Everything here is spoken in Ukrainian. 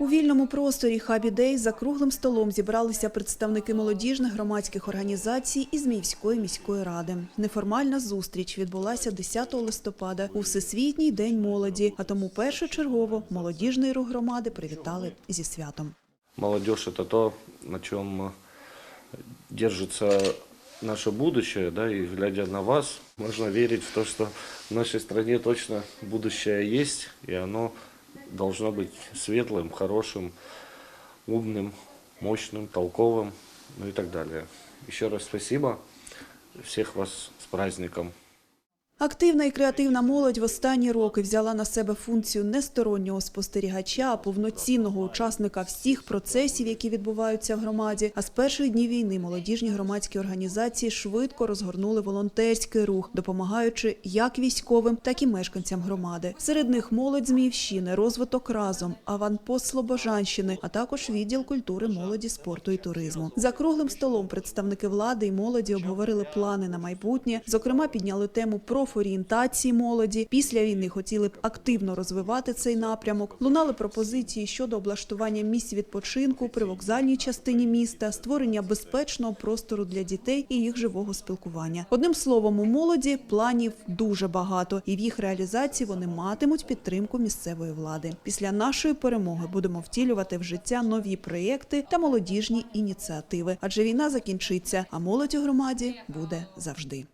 У вільному просторі Хабі Дей за круглим столом зібралися представники молодіжних громадських організацій і Зміївської міської ради. Неформальна зустріч відбулася 10 листопада у Всесвітній день молоді, а тому першочергово молодіжний рух громади привітали зі святом. Молодежь это то, на чем э, держится наше будущее, да, и глядя на вас, можно верить в то, что в нашей стране точно будущее есть, и оно должно быть светлым, хорошим, умным, мощным, толковым, ну и так далее. Еще раз спасибо. Всех вас с праздником. Активна і креативна молодь в останні роки взяла на себе функцію не стороннього спостерігача, а повноцінного учасника всіх процесів, які відбуваються в громаді. А з перших днів війни молодіжні громадські організації швидко розгорнули волонтерський рух, допомагаючи як військовим, так і мешканцям громади. Серед них молодь Зміївщини, розвиток разом, аванпост Слобожанщини, а також відділ культури, молоді, спорту і туризму. За круглим столом представники влади і молоді обговорили плани на майбутнє. Зокрема, підняли тему профорієнтації молоді. Після війни хотіли б активно розвивати цей напрямок. Лунали пропозиції щодо облаштування місць відпочинку при вокзальній частині міста, створення безпечного простору для дітей і їх живого спілкування. Одним словом, у молоді планів дуже багато, і в їх реалізації вони матимуть підтримку місцевої влади. Після нашої перемоги будемо втілювати в життя нові проєкти та молодіжні ініціативи, адже війна закінчиться, а молодь у громаді буде завжди.